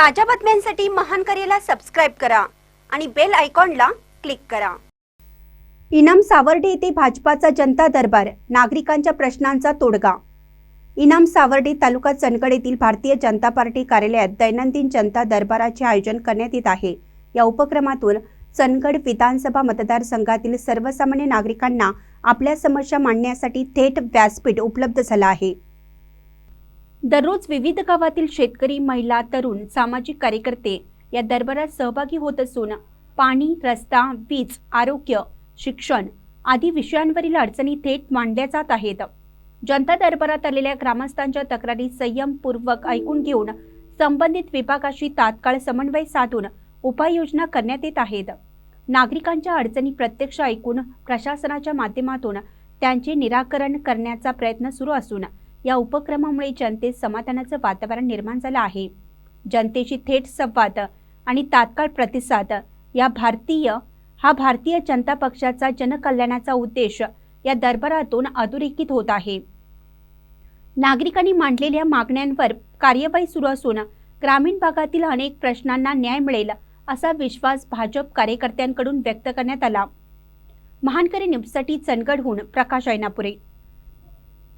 ताज्या बातम्यांसाठी महान करेला सबस्क्राईब करा आणि बेल आयकॉनला क्लिक करा. इनाम सावर्डे येथे भाजपाचा जनता दरबार नागरिकांच्या प्रश्नांचा तोडगा. इनाम सावर्डे तालुका चनगड येथील भारतीय जनता पार्टी कार्यालयात दैनंदिन जनता दरबाराचे आयोजन करण्यात येत आहे. या उपक्रमातून चनगड विधानसभा मतदारसंघातील सर्वसामान्य नागरिकांना आपल्या समस्या मांडण्यासाठी थेट व्यासपीठ उपलब्ध झालं आहे. दररोज विविध गावातील शेतकरी महिला तरुण सामाजिक कार्यकर्ते या दरबारात सहभागी होत असून पाणी रस्ता वीज आरोग्य शिक्षण आदी विषयांवरील अडचणी थेट मांडल्या जात आहेत. जनता दरबारात आलेल्या ग्रामस्थांच्या तक्रारी संयमपूर्वक ऐकून घेऊन संबंधित विभागाशी तात्काळ समन्वय साधून उपाययोजना करण्यात येत आहेत. नागरिकांच्या अडचणी प्रत्यक्ष ऐकून प्रशासनाच्या माध्यमातून त्यांचे निराकरण करण्याचा प्रयत्न सुरू असून या उपक्रमामुळे जनतेत समाधानाचं वातावरण निर्माण झालं आहे. जनतेशी थेट संवाद आणि तात्काळ प्रतिसाद या भारतीय हा भारतीय जनता पक्षाचा जनकल्याणाचा उद्देश या दरबारातून अधोरेखित होत आहे. नागरिकांनी मांडलेल्या मागण्यांवर कार्यवाही सुरू असून ग्रामीण भागातील अनेक प्रश्नांना न्याय मिळेल असा विश्वास भाजप कार्यकर्त्यांकडून व्यक्त करण्यात आला. महानकरी न्यूजसाठी चंदगडहून प्रकाश ऐनापुरे.